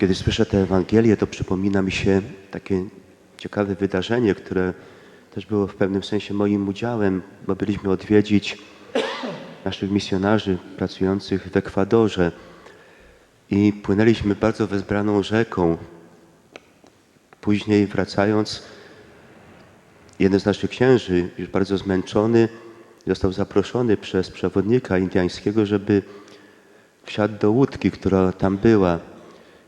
Kiedy słyszę tę Ewangelię, to przypomina mi się takie ciekawe wydarzenie, które też było w pewnym sensie moim udziałem, bo byliśmy odwiedzić naszych misjonarzy pracujących w Ekwadorze i płynęliśmy bardzo wezbraną rzeką. Później wracając, jeden z naszych księży, już bardzo zmęczony, został zaproszony przez przewodnika indiańskiego, żeby wsiadł do łódki, która tam była.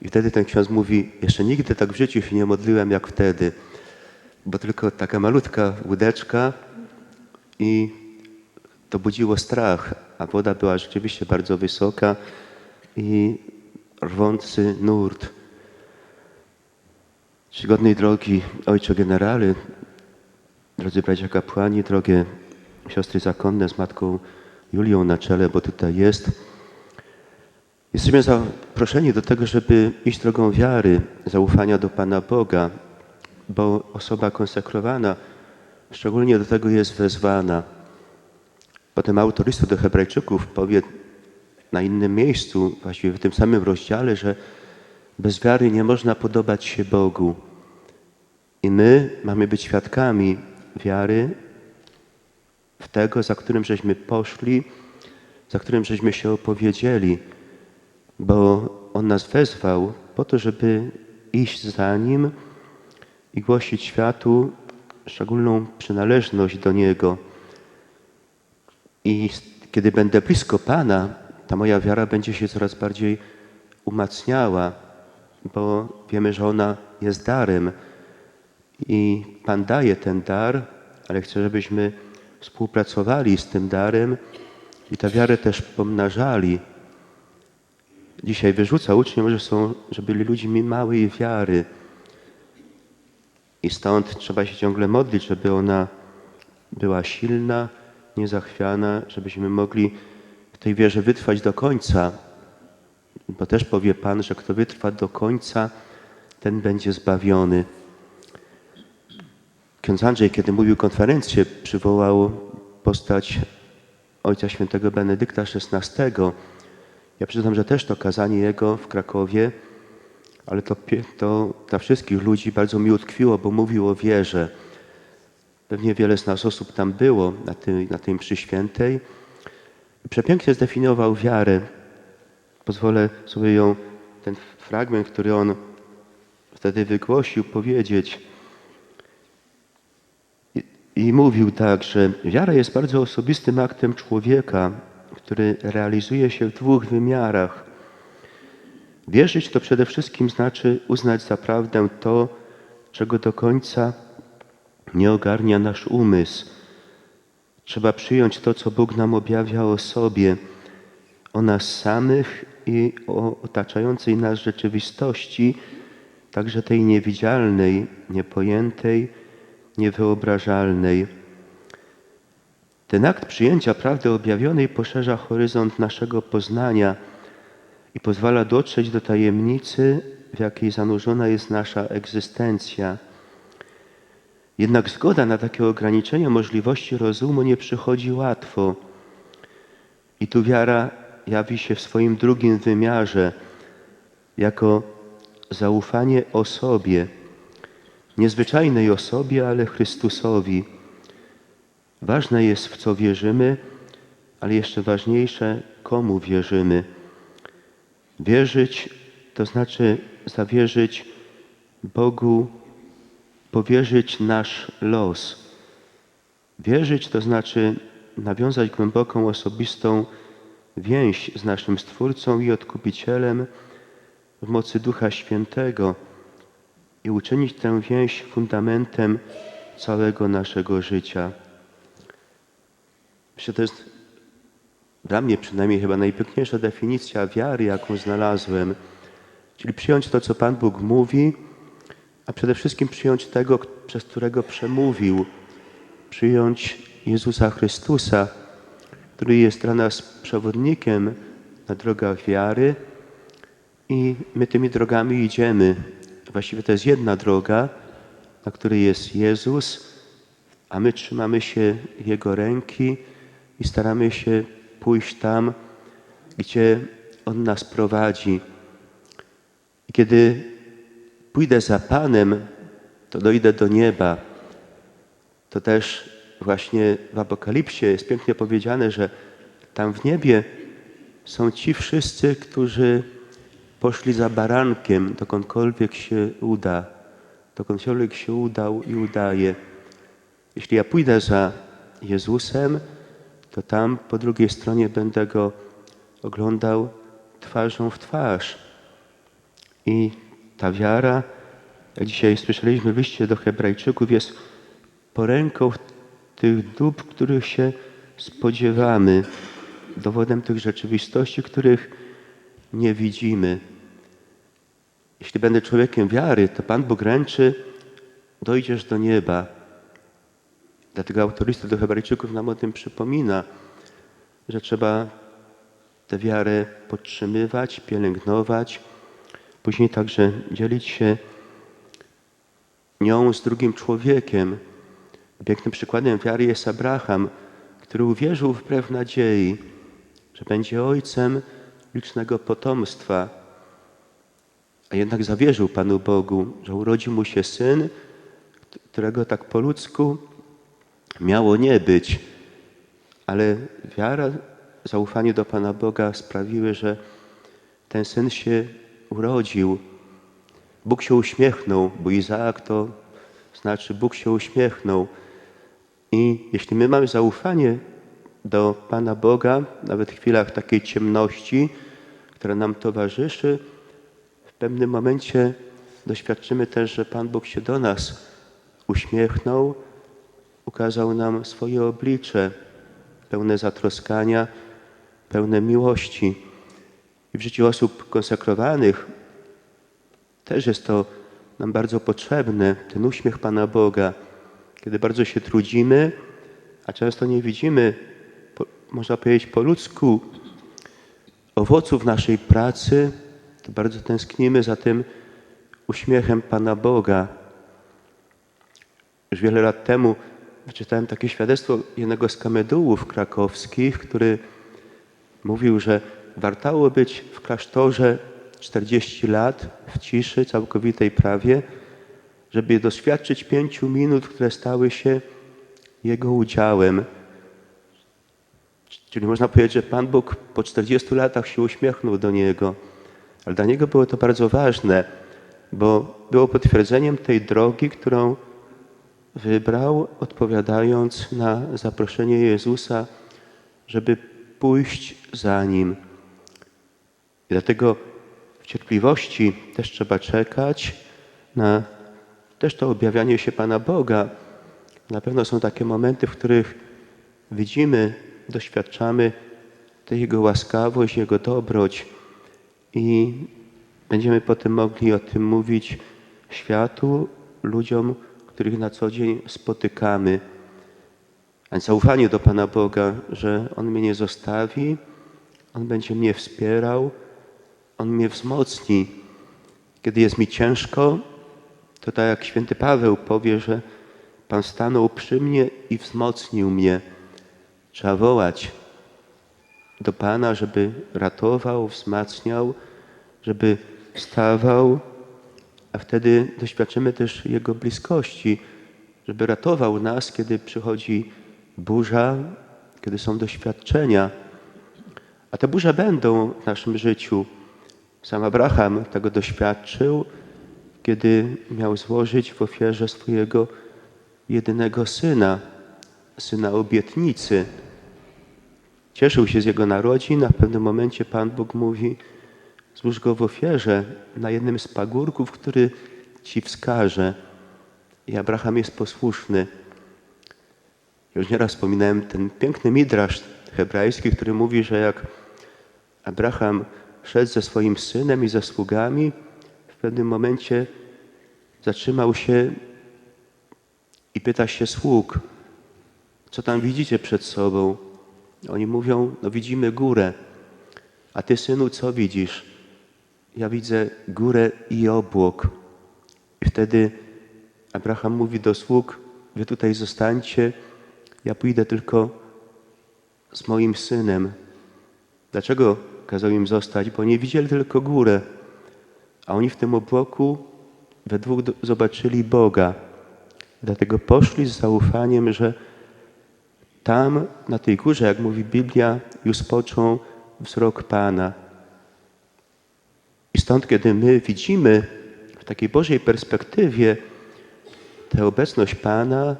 I wtedy ten ksiądz mówi, jeszcze nigdy tak w życiu się nie modliłem jak wtedy, bo tylko taka malutka łódeczka i to budziło strach, a woda była rzeczywiście bardzo wysoka i rwący nurt. Czcigodnej drogi ojcze generale, drodzy bracia kapłani, drogie siostry zakonne z matką Julią na czele, bo tutaj jest. Jesteśmy zaproszeni do tego, żeby iść drogą wiary, zaufania do Pana Boga, bo osoba konsekrowana szczególnie do tego jest wezwana. Potem autor do Hebrajczyków powie na innym miejscu, właściwie w tym samym rozdziale, że bez wiary nie można podobać się Bogu. I my mamy być świadkami wiary w tego, za którym żeśmy poszli, za którym żeśmy się opowiedzieli, bo On nas wezwał po to, żeby iść za Nim i głosić światu szczególną przynależność do Niego. I kiedy będę blisko Pana, ta moja wiara będzie się coraz bardziej umacniała, bo wiemy, że ona jest darem. I Pan daje ten dar, ale chce, żebyśmy współpracowali z tym darem i tę wiarę też pomnażali. Dzisiaj wyrzuca uczniom, że, są, że byli ludźmi małej wiary. I stąd trzeba się ciągle modlić, żeby ona była silna, niezachwiana, żebyśmy mogli w tej wierze wytrwać do końca. Bo też powie Pan, że kto wytrwa do końca, ten będzie zbawiony. Ksiądz Andrzej, kiedy mówił konferencję, przywołał postać Ojca Świętego Benedykta XVI. Ja przyznam, że też to kazanie jego w Krakowie, ale to, to dla wszystkich ludzi bardzo mi utkwiło, bo mówił o wierze. Pewnie wiele z nas osób tam było na tej, na świętej. Przepięknie zdefiniował wiarę. Pozwolę sobie ją, ten fragment, który on wtedy wygłosił, powiedzieć. I, I mówił tak, że wiara jest bardzo osobistym aktem człowieka, który realizuje się w dwóch wymiarach. Wierzyć to przede wszystkim znaczy uznać za prawdę to, czego do końca nie ogarnia nasz umysł. Trzeba przyjąć to, co Bóg nam objawia o sobie, o nas samych i o otaczającej nas rzeczywistości, także tej niewidzialnej, niepojętej, niewyobrażalnej. Ten akt przyjęcia prawdy objawionej poszerza horyzont naszego poznania i pozwala dotrzeć do tajemnicy, w jakiej zanurzona jest nasza egzystencja. Jednak zgoda na takie ograniczenie możliwości rozumu nie przychodzi łatwo. I tu wiara jawi się w swoim drugim wymiarze jako zaufanie osobie, niezwyczajnej osobie, ale Chrystusowi. Ważne jest, w co wierzymy, ale jeszcze ważniejsze, komu wierzymy. Wierzyć to znaczy zawierzyć Bogu, powierzyć nasz los. Wierzyć to znaczy nawiązać głęboką, osobistą więź z naszym Stwórcą i Odkupicielem w mocy Ducha Świętego i uczynić tę więź fundamentem całego naszego życia. Myślę, to jest dla mnie przynajmniej chyba najpiękniejsza definicja wiary, jaką znalazłem. Czyli przyjąć to, co Pan Bóg mówi, a przede wszystkim przyjąć tego, przez którego przemówił. Przyjąć Jezusa Chrystusa, który jest dla nas przewodnikiem na drogach wiary i my tymi drogami idziemy. Właściwie to jest jedna droga, na której jest Jezus, a my trzymamy się Jego ręki i staramy się pójść tam, gdzie On nas prowadzi. I kiedy pójdę za Panem, to dojdę do nieba. To też właśnie w Apokalipsie jest pięknie powiedziane, że tam w niebie są ci wszyscy, którzy poszli za barankiem, dokądkolwiek się uda, dokądkolwiek się udał i udaje. Jeśli ja pójdę za Jezusem, to tam po drugiej stronie będę go oglądał twarzą w twarz. I ta wiara, jak dzisiaj słyszeliśmy w liście do Hebrajczyków, jest poręką tych dóbr, których się spodziewamy, dowodem tych rzeczywistości, których nie widzimy. Jeśli będę człowiekiem wiary, to Pan Bóg ręczy, dojdziesz do nieba. Dlatego autorysta do Hebrajczyków nam o tym przypomina, że trzeba tę wiarę podtrzymywać, pielęgnować, później także dzielić się nią z drugim człowiekiem. Pięknym przykładem wiary jest Abraham, który uwierzył wbrew nadziei, że będzie ojcem licznego potomstwa, a jednak zawierzył Panu Bogu, że urodzi mu się syn, którego tak po ludzku miało nie być, ale wiara, zaufanie do Pana Boga sprawiły, że ten syn się urodził. Bóg się uśmiechnął, bo Izaak to znaczy Bóg się uśmiechnął. I jeśli my mamy zaufanie do Pana Boga, nawet w chwilach takiej ciemności, która nam towarzyszy, w pewnym momencie doświadczymy też, że Pan Bóg się do nas uśmiechnął, ukazał nam swoje oblicze, pełne zatroskania, pełne miłości. I w życiu osób konsekrowanych też jest to nam bardzo potrzebne, ten uśmiech Pana Boga, kiedy bardzo się trudzimy, a często nie widzimy, po, można powiedzieć po ludzku, owoców naszej pracy, to bardzo tęsknimy za tym uśmiechem Pana Boga. Już wiele lat temu wyczytałem takie świadectwo jednego z kamedułów krakowskich, który mówił, że wartało być w klasztorze 40 lat w ciszy całkowitej prawie, żeby doświadczyć pięciu minut, które stały się jego udziałem. Czyli można powiedzieć, że Pan Bóg po 40 latach się uśmiechnął do niego. Ale dla niego było to bardzo ważne, bo było potwierdzeniem tej drogi, którą wybrał, odpowiadając na zaproszenie Jezusa, żeby pójść za nim. I dlatego w cierpliwości też trzeba czekać na też to objawianie się Pana Boga. Na pewno są takie momenty, w których widzimy, doświadczamy tę Jego łaskawość, Jego dobroć i będziemy potem mogli o tym mówić światu, ludziom, których na co dzień spotykamy. A zaufanie do Pana Boga, że On mnie nie zostawi, On będzie mnie wspierał, On mnie wzmocni. Kiedy jest mi ciężko, to tak jak święty Paweł powie, że Pan stanął przy mnie i wzmocnił mnie. Trzeba wołać do Pana, żeby ratował, wzmacniał, żeby stawał, a wtedy doświadczymy też Jego bliskości, żeby ratował nas, kiedy przychodzi burza, kiedy są doświadczenia. A te burze będą w naszym życiu. Sam Abraham tego doświadczył, kiedy miał złożyć w ofierze swojego jedynego syna, syna obietnicy. Cieszył się z jego narodzin, a w pewnym momencie Pan Bóg mówi: Złóż go w ofierze na jednym z pagórków, który ci wskaże. I Abraham jest posłuszny. Już nieraz wspominałem ten piękny midrasz hebrajski, który mówi, że jak Abraham szedł ze swoim synem i ze sługami, w pewnym momencie zatrzymał się i pyta się sług, co tam widzicie przed sobą? Oni mówią, no widzimy górę. A ty, synu, co widzisz? Ja widzę górę i obłok. I wtedy Abraham mówi do sług, wy tutaj zostańcie, ja pójdę tylko z moim synem. Dlaczego kazał im zostać? Bo nie widzieli tylko górę. a oni w tym obłoku we dwóch zobaczyli Boga. Dlatego poszli z zaufaniem, że tam, na tej górze, jak mówi Biblia, już spoczął wzrok Pana. I stąd, kiedy my widzimy w takiej Bożej perspektywie tę obecność Pana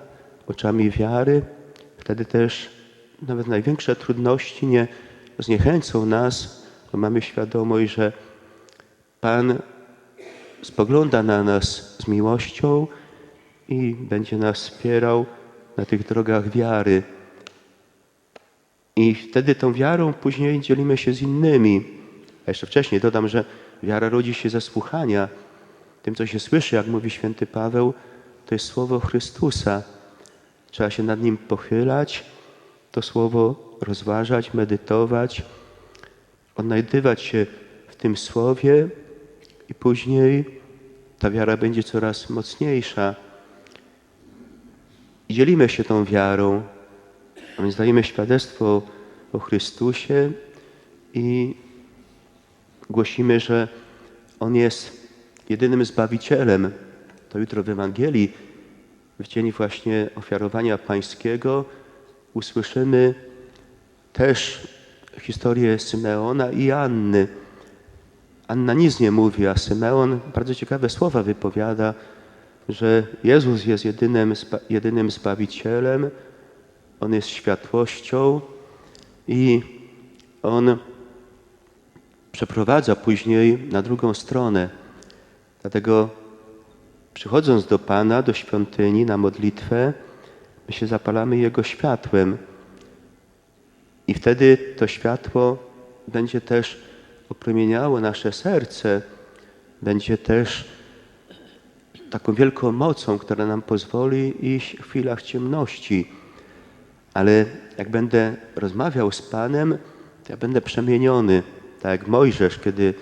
oczami wiary, wtedy też nawet największe trudności nie zniechęcą nas, bo mamy świadomość, że Pan spogląda na nas z miłością i będzie nas wspierał na tych drogach wiary. I wtedy tą wiarą później dzielimy się z innymi. A jeszcze wcześniej dodam, że wiara rodzi się ze słuchania. Tym, co się słyszy, jak mówi święty Paweł, to jest słowo Chrystusa. Trzeba się nad nim pochylać, to słowo rozważać, medytować, odnajdywać się w tym słowie i później ta wiara będzie coraz mocniejsza. I dzielimy się tą wiarą, a więc dajemy świadectwo o Chrystusie i głosimy, że On jest jedynym Zbawicielem. To jutro w Ewangelii, w dzień właśnie ofiarowania pańskiego, usłyszymy też historię Symeona i Anny. Anna nic nie mówi, a Symeon bardzo ciekawe słowa wypowiada, że Jezus jest jedynym, jedynym Zbawicielem, On jest światłością i On przeprowadza później na drugą stronę. Dlatego przychodząc do Pana, do świątyni na modlitwę, my się zapalamy Jego światłem. I wtedy to światło będzie też opromieniało nasze serce, będzie też taką wielką mocą, która nam pozwoli iść w chwilach ciemności. Ale jak będę rozmawiał z Panem, to ja będę przemieniony. Tak Mojżesz, kiedy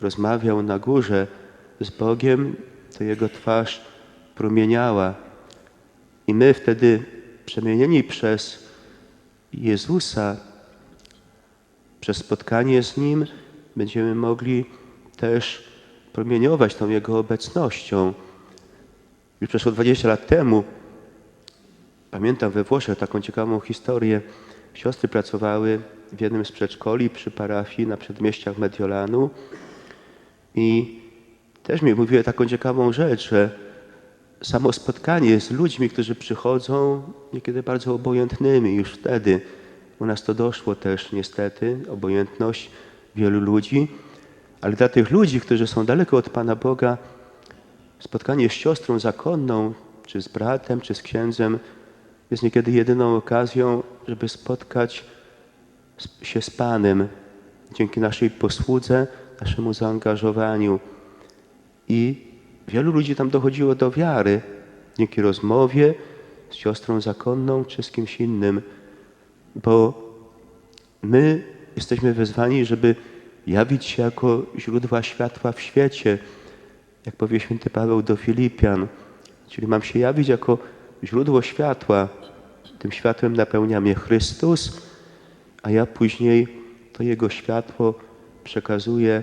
rozmawiał na górze z Bogiem, to jego twarz promieniała. I my wtedy, przemienieni przez Jezusa, przez spotkanie z Nim, będziemy mogli też promieniować tą Jego obecnością. Już przeszło 20 lat temu, pamiętam we Włoszech taką ciekawą historię. Siostry pracowały w jednym z przedszkoli przy parafii na przedmieściach Mediolanu i też mi mówiły taką ciekawą rzecz, że samo spotkanie z ludźmi, którzy przychodzą, niekiedy bardzo obojętnymi już wtedy. U nas to doszło też niestety, obojętność wielu ludzi, ale dla tych ludzi, którzy są daleko od Pana Boga, spotkanie z siostrą zakonną, czy z bratem, czy z księdzem jest niekiedy jedyną okazją, żeby spotkać się z Panem dzięki naszej posłudze, naszemu zaangażowaniu. I wielu ludzi tam dochodziło do wiary dzięki rozmowie z siostrą zakonną czy z kimś innym, bo my jesteśmy wezwani, żeby jawić się jako źródła światła w świecie, jak powie święty Paweł do Filipian. Czyli mam się jawić jako źródło światła. Tym światłem napełnia mnie Chrystus, a ja później to Jego światło przekazuję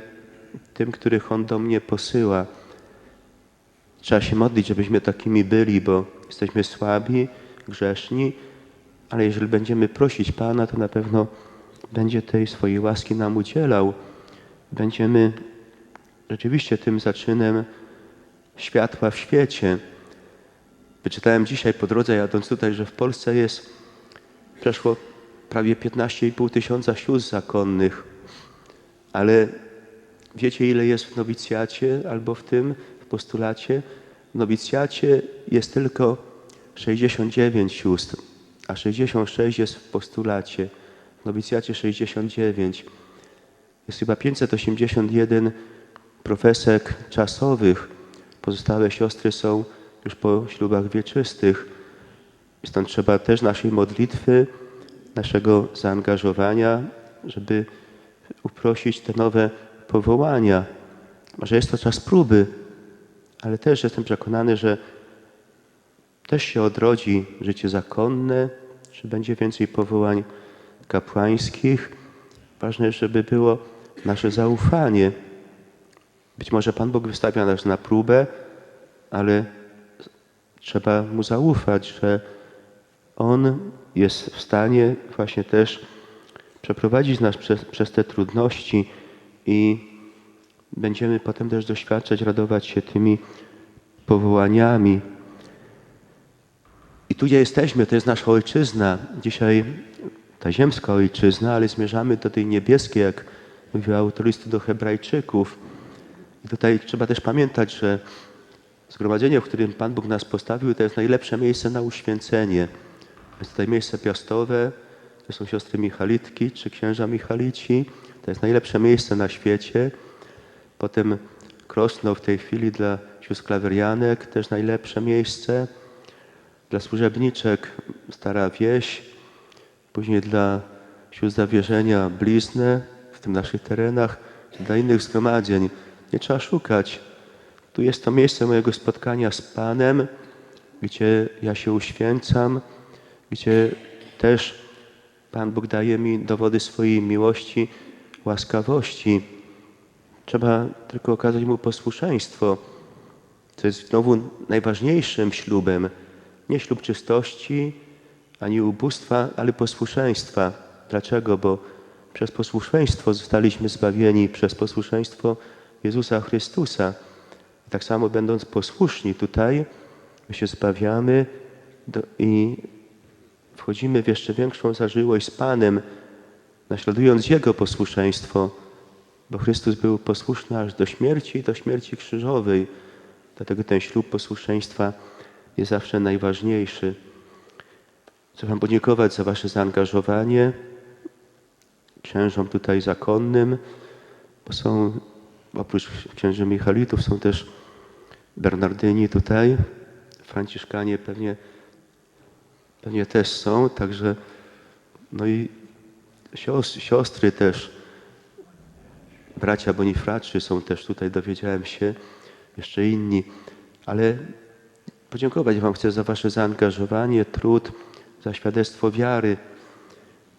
tym, których On do mnie posyła. Trzeba się modlić, żebyśmy takimi byli, bo jesteśmy słabi, grzeszni, ale jeżeli będziemy prosić Pana, to na pewno będzie tej swojej łaski nam udzielał. Będziemy rzeczywiście tym zaczynem światła w świecie. Wyczytałem dzisiaj po drodze, jadąc tutaj, że w Polsce jest przeszło prawie 15,5 tysiąca sióstr zakonnych, ale wiecie, ile jest w nowicjacie albo w tym, w postulacie? W nowicjacie jest tylko 69 sióstr, a 66 jest w postulacie. W nowicjacie 69. Jest chyba 581 profesek czasowych. Pozostałe siostry są już po ślubach wieczystych. Stąd trzeba też naszej modlitwy, naszego zaangażowania, żeby uprosić te nowe powołania. Może jest to czas próby, ale też jestem przekonany, że też się odrodzi życie zakonne, że będzie więcej powołań kapłańskich. Ważne, żeby było nasze zaufanie. Być może Pan Bóg wystawia nas na próbę, ale trzeba Mu zaufać, że On jest w stanie właśnie też przeprowadzić nas przez, przez te trudności i będziemy potem też doświadczać, radować się tymi powołaniami. I tu, gdzie jesteśmy, to jest nasza ojczyzna. Dzisiaj ta ziemska ojczyzna, ale zmierzamy do tej niebieskiej, jak mówił autor listu do Hebrajczyków. I tutaj trzeba też pamiętać, że zgromadzenie, w którym Pan Bóg nas postawił, to jest najlepsze miejsce na uświęcenie. Jest tutaj miejsce piastowe, to są siostry Michalitki czy księża Michalici. To jest najlepsze miejsce na świecie. Potem Krosno w tej chwili dla sióstr klawerianek, też najlepsze miejsce. Dla służebniczek Stara Wieś, później dla sióstr zawierzenia Blizny w tym naszych terenach, dla innych zgromadzeń. Nie trzeba szukać. Tu jest to miejsce mojego spotkania z Panem, gdzie ja się uświęcam, gdzie też Pan Bóg daje mi dowody swojej miłości, łaskawości. Trzeba tylko okazać Mu posłuszeństwo, co jest znowu najważniejszym ślubem. Nie ślub czystości, ani ubóstwa, ale posłuszeństwa. Dlaczego? Bo przez posłuszeństwo zostaliśmy zbawieni, przez posłuszeństwo Jezusa Chrystusa. Tak samo będąc posłuszni tutaj, my się zbawiamy do, i wchodzimy w jeszcze większą zażyłość z Panem, naśladując Jego posłuszeństwo, bo Chrystus był posłuszny aż do śmierci, do śmierci krzyżowej. Dlatego ten ślub posłuszeństwa jest zawsze najważniejszy. Chcę Wam podziękować za Wasze zaangażowanie, księżom tutaj zakonnym, bo są oprócz księży Michalitów są też Bernardyni tutaj, Franciszkanie pewnie, pewnie też są, także no i siostry, też, bracia Bonifraczy są też tutaj, dowiedziałem się, jeszcze inni, ale podziękować Wam chcę za Wasze zaangażowanie, trud, za świadectwo wiary.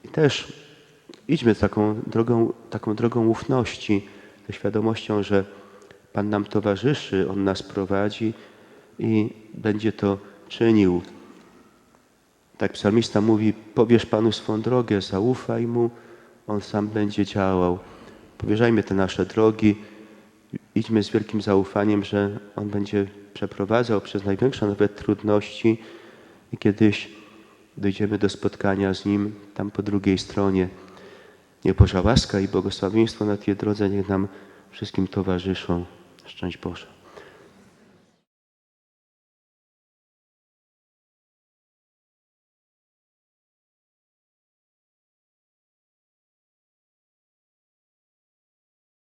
I też idźmy taką drogą, taką drogą ufności, ze świadomością, że Pan nam towarzyszy, On nas prowadzi i będzie to czynił. Tak psalmista mówi, pobierz Panu swą drogę, zaufaj Mu, On sam będzie działał. Powierzajmy te nasze drogi, idźmy z wielkim zaufaniem, że On będzie przeprowadzał przez największe nawet trudności i kiedyś dojdziemy do spotkania z Nim tam po drugiej stronie. Niech Boża łaska i błogosławieństwo na tej drodze niech nam wszystkim towarzyszą. Szczęść Boże.